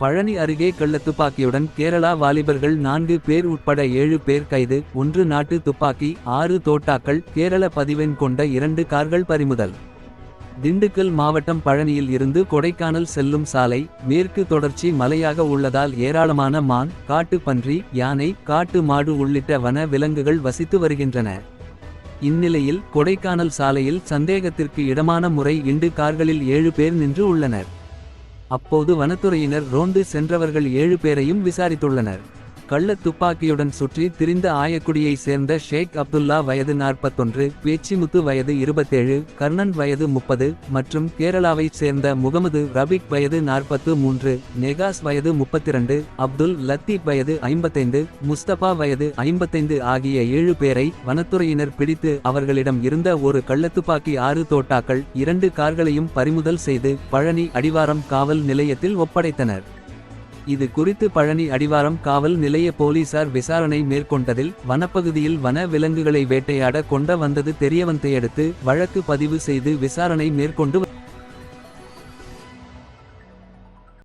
பழனி அருகே கள்ளத்துப்பாக்கியுடன் கேரளா வாலிபர்கள் நான்கு பேர் உட்பட ஏழு பேர் கைது ஒன்று நாட்டு துப்பாக்கி ஆறு தோட்டாக்கள் கேரள பதிவெண் கொண்ட இரண்டு கார்கள் பறிமுதல். திண்டுக்கல் மாவட்டம் பழனியில் இருந்து கொடைக்கானல் செல்லும் சாலை மேற்கு தொடர்ச்சி மலையாக உள்ளதால் ஏராளமான மான் காட்டு பன்றி யானை காட்டு மாடு உள்ளிட்ட வன விலங்குகள் வசித்து வருகின்றன. இந்நிலையில் கொடைக்கானல் சாலையில் சந்தேகத்திற்கு இடமான முறை இண்டு கார்களில் ஏழு பேர் நின்று உள்ளனர். அப்போது வனத்துறையினர் ரோந்து சென்றவர்கள் ஏழு பேரையும் விசாரித்துள்ளனர். கள்ள துப்பாக்கியுடன் சுற்றி திரிந்த ஆயக்குடியை சேர்ந்த ஷேக் அப்துல்லா வயது நாற்பத்தொன்று பேச்சிமுத்து வயது இருபத்தேழு கர்ணன் வயது முப்பது மற்றும் கேரளாவைச் சேர்ந்த முகமது ரபிக் வயது நாற்பத்து மூன்று நெகாஸ் வயது முப்பத்திரண்டு அப்துல் லத்தீப் வயது ஐம்பத்தைந்து முஸ்தபா வயது ஐம்பத்தைந்து ஆகிய ஏழு பேரை வனத்துறையினர் பிடித்து அவர்களிடம் இருந்த ஒரு கள்ளத்துப்பாக்கி ஆறு தோட்டாக்கள் இரண்டு கார்களையும் பறிமுதல் செய்து பழனி அடிவாரம் காவல் நிலையத்தில் ஒப்படைத்தனர். இது குறித்து பழனி அடிவாரம் காவல் நிலைய போலீசார் விசாரணை மேற்கொண்டதில் வனப்பகுதியில் வன விலங்குகளை வேட்டையாட கொண்ட வந்தது தெரியவந்தையடுத்து வழக்கு பதிவு செய்து விசாரணை மேற்கொண்டு